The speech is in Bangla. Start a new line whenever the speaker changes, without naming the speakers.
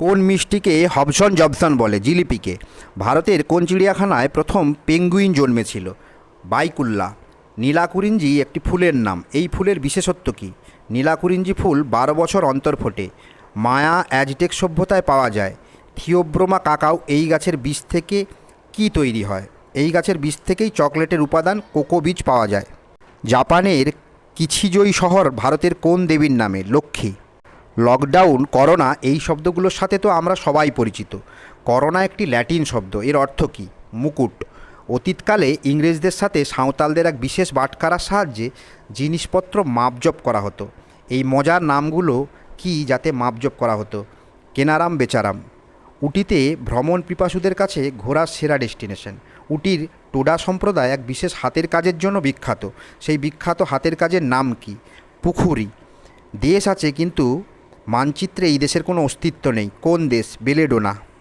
কোন মিষ্টিকে হবসন জবসন বলে? জিলিপিকে। ভারতের কোন চিড়িয়াখানায় প্রথম পেঙ্গুইন জন্মেছিল। বাইকুল্লা। নীলাকুরিঞ্জি একটি ফুলের নাম। এই ফুলের বিশেষত্ব কী? নীলাকুরিঞ্জি ফুল বারো বছর অন্তর ফোটে। মায়া অ্যাজটেক সভ্যতায় পাওয়া যায়। থিওব্রোমা কাকাও এই গাছের বীজ থেকে কি তৈরি হয়? এই গাছের বীজ থেকেই চকলেটের উপাদান কোকো বীজ পাওয়া যায়। জাপানের কিছিজই শহর ভারতের কোন দেবীর নামে? লক্ষ্মী। লকডাউন করোনা এই শব্দগুলোর সাথে তো আমরা সবাই পরিচিত। করোনা একটি ল্যাটিন শব্দ, এর অর্থ কী? মুকুট। অতীতকালে ইংরেজদের সাথে সাঁওতালদের এক বিশেষ বাটকারার সাহায্যে জিনিসপত্র মাপজপ করা হতো। এই মজার নামগুলো কি যাতে মাপজপ করা হতো? কেনারাম বেচারাম। উটিতে ভ্রমণ পিপাসুদের কাছে ঘোরার সেরা ডেস্টিনেশন। উটির টোডা সম্প্রদায় এক বিশেষ হাতের কাজের জন্য বিখ্যাত। সেই বিখ্যাত হাতের কাজের নাম কি? পুখুরি। দেশ আছে কিন্তু মানচিত্রে এই দেশের কোনো অস্তিত্ব নেই। কোন দেশ? বেলেডোনা।